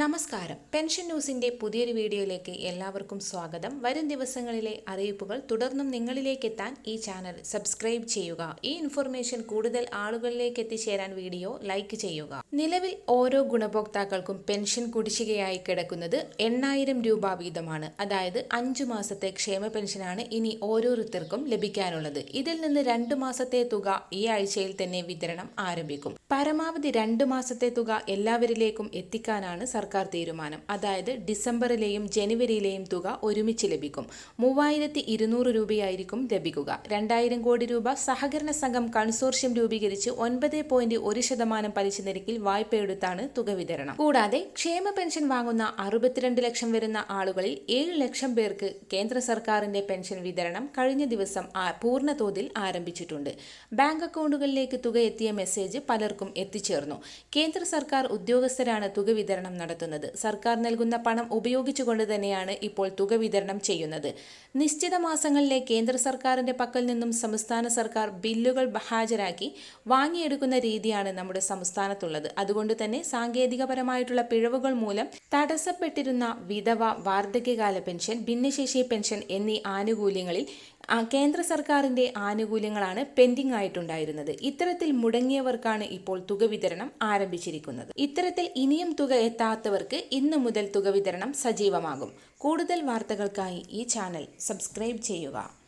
നമസ്കാരം. പെൻഷൻ ന്യൂസിന്റെ പുതിയൊരു വീഡിയോയിലേക്ക് എല്ലാവർക്കും സ്വാഗതം. വരും ദിവസങ്ങളിലെ അറിയിപ്പുകൾ തുടർന്നും നിങ്ങളിലേക്ക് എത്താൻ ഈ ചാനൽ സബ്സ്ക്രൈബ് ചെയ്യുക. ഈ ഇൻഫർമേഷൻ കൂടുതൽ ആളുകളിലേക്ക് എത്തിച്ചേരാൻ വീഡിയോ ലൈക്ക് ചെയ്യുക. നിലവിൽ ഓരോ ഗുണഭോക്താക്കൾക്കും പെൻഷൻ കുടിശ്ശികയായി കിടക്കുന്നത് എണ്ണായിരം രൂപ വീതമാണ്. അതായത് അഞ്ചു മാസത്തെ ക്ഷേമ പെൻഷനാണ് ഇനി ഓരോരുത്തർക്കും ലഭിക്കാനുള്ളത്. ഇതിൽ നിന്ന് രണ്ടു മാസത്തെ തുക ഈ ആഴ്ചയിൽ തന്നെ വിതരണം ആരംഭിക്കും. പരമാവധി രണ്ടു മാസത്തെ തുക എല്ലാവരിലേക്കും എത്തിക്കാനാണ് സർക്കാർ തീരുമാനം. അതായത് ഡിസംബറിലെയും ജനുവരിയിലെയും തുക ഒരുമിച്ച് ലഭിക്കും. മൂവായിരത്തി ഇരുന്നൂറ് രൂപയായിരിക്കും ലഭിക്കുക. രണ്ടായിരം കോടി രൂപ സഹകരണ സംഘം കൺസോർഷ്യം രൂപീകരിച്ച് ഒൻപത് പോയിന്റ് ഒരു ശതമാനം പലിശ നിരക്കിൽ വായ്പയെടുത്താണ് തുക വിതരണം. കൂടാതെ ക്ഷേമ പെൻഷൻ വാങ്ങുന്ന അറുപത്തിരണ്ട് ലക്ഷം വരുന്ന ആളുകളിൽ ഏഴ് ലക്ഷം പേർക്ക് കേന്ദ്ര സർക്കാരിന്റെ പെൻഷൻ വിതരണം കഴിഞ്ഞ ദിവസം പൂർണതോതിൽ പൂർണ തോതിൽ ആരംഭിച്ചിട്ടുണ്ട്. ബാങ്ക് അക്കൗണ്ടുകളിലേക്ക് തുക എത്തിയ മെസ്സേജ് പലർക്കും എത്തിച്ചേർന്നു. കേന്ദ്ര സർക്കാർ ഉദ്യോഗസ്ഥരാണ് തുക വിതരണം നടത്തുന്നത്. സർക്കാർ നൽകുന്ന പണം ഉപയോഗിച്ചുകൊണ്ട് തന്നെയാണ് ഇപ്പോൾ തുക വിതരണം ചെയ്യുന്നത്. നിശ്ചിത മാസങ്ങളിലെ കേന്ദ്ര സർക്കാരിന്റെ പക്കൽ നിന്നും സംസ്ഥാന സർക്കാർ ബില്ലുകൾ ഹാജരാക്കി വാങ്ങിയെടുക്കുന്ന രീതിയാണ് നമ്മുടെ സംസ്ഥാനത്തുള്ളത്. അതുകൊണ്ട് തന്നെ സാങ്കേതികപരമായിട്ടുള്ള പിഴവുകൾ മൂലം തടസ്സപ്പെട്ടിരുന്ന വിധവ വാർദ്ധക്യകാല പെൻഷൻ ഭിന്നശേഷി പെൻഷൻ എന്നീ ആനുകൂല്യങ്ങളിൽ കേന്ദ്ര സർക്കാരിന്റെ ആനുകൂല്യങ്ങളാണ് പെൻഡിംഗ് ആയിട്ടുണ്ടായിരുന്നത്. ഇത്തരത്തിൽ മുടങ്ങിയവർക്കാണ് ഇപ്പോൾ തുക വിതരണം ആരംഭിച്ചിരിക്കുന്നത്. ഇത്തരത്തിൽ ഇനിയും തുക എത്താത്തവർക്ക് ഇന്നു മുതൽ തുക വിതരണം സജീവമാകും. കൂടുതൽ വാർത്തകൾക്കായി ഈ ചാനൽ സബ്സ്ക്രൈബ് ചെയ്യുക.